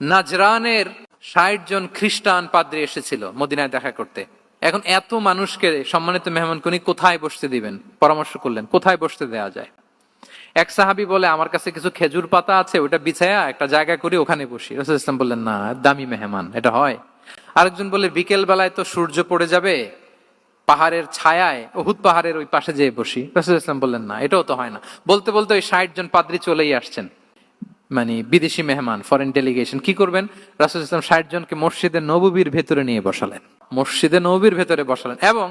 নাজরানের ষাট জন খ্রিস্টান পাদ্রী এসেছিল মদিনায় দেখা করতে। এখন এত মানুষকে সম্মানিত মেহমান কোনি কোথায় বসতে দিবেন? পরামর্শ করলেন, কোথায় বসতে দেওয়া যায়? এক সাহাবি বলে, আমার কাছে কিছু খেজুর পাতা আছে, ওটা বিছায়া একটা জায়গা করে ওখানে বসি। রসুল ইসলাম বললেন, না, দামি মেহমান, এটা হয়। আরেকজন বলে, বিকেল বেলায় তো সূর্য পড়ে যাবে, পাহাড়ের ছায়ায় ওহুদ পাহাড়ের ওই পাশে যেয়ে বসি। রসুল ইসলাম বললেন, না, এটাও তো হয় না। বলতে বলতে ওই ষাট জন পাদ্রি চলেই আসছেন। মানে বিদেশি মেহমান ফরেন ডেলিগেশন কি করবেন? রাসুল ইসলাম ষাট জনকে মসজিদে নববীর ভেতরে নিয়ে বসালেন। মসজিদে নববীর ভেতরে বসালেন এবং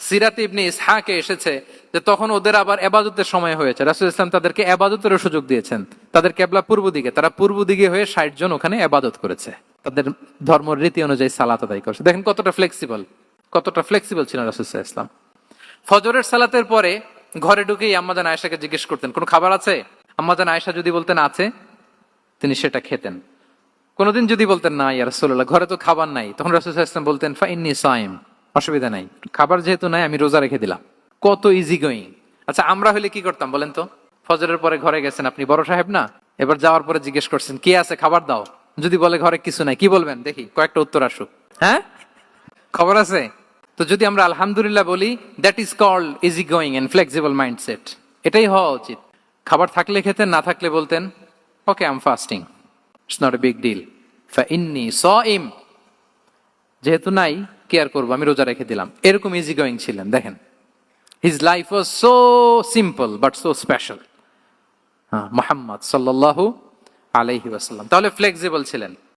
সিরাত ইবনে ইসহাকে এসেছে যে তখন ওদের আবার এবাদতের সময় হয়েছে। রাসুল ইসলাম তাদেরকে এবাদতেরও সুযোগ দিয়েছেন। তাদের কেবলা পূর্ব দিকে, তারা পূর্ব দিকে হয়ে ষাট জন ওখানে এবাদত করেছে। তাদের ধর্ম রীতি অনুযায়ী সালাত আদায় করছে। দেখেন কতটা ফ্লেক্সিবল কতটা ফ্লেক্সিবল ছিলেন রাসুল ইসলাম ফজরের সালাতের পরে ঘরে ঢুকেই আম্মাজান আয়েশাকে জিজ্ঞেস করতেন, কোনো খাবার আছে? আম্মাজান আয়েশা যদি বলতেন আছে, তিনি সেটা খেতেন। কোনোদিন যদি বলতেন, না, ইয়া রাসূলুল্লাহ, ঘরে তো খাবার নাই। তখন রাসূল ওয়াসাল্লাম বলতেন ফাইন্নি সাইম। অসুবিধা নাই। খাবার যেহেতু নাই, আমি রোজা রেখে দিলাম। কত ইজি গোয়িং আচ্ছা আমরা হলে কি করতাম বলেন তো? ফজরের পরে ঘরে গেছেন আপনি, বড় সাহেব না? এবার যাওয়ার পরে জিজ্ঞেস করছেন, কি আছে? খাবার দাও। যদি বলে ঘরে কিছু নাই, কি বলবেন? দেখি, কয়েকটা উত্তর আসুক। হ্যাঁ? খবর আছে? তো যদি আমরা আলহামদুলিল্লাহ বলি, that is called easy going and flexible mindset এটাই হওয়া উচিত। খাবার থাকলে খেতেন, না থাকলে বলতেন, okay I'm fasting it's not a big deal ইন্নি স ইম যেহেতু নাই কেয়ার করব? আমি রোজা রেখে দিলাম। এরকম ইজি গোয়িং ছিলেন, দেখেন। His life was so simple but so special হ্যাঁ মোহাম্মদ সাল্লাহ আলাইহি ওয়াসাল্লাম। তাহলে ফ্লেক্সিবল ছিলেন।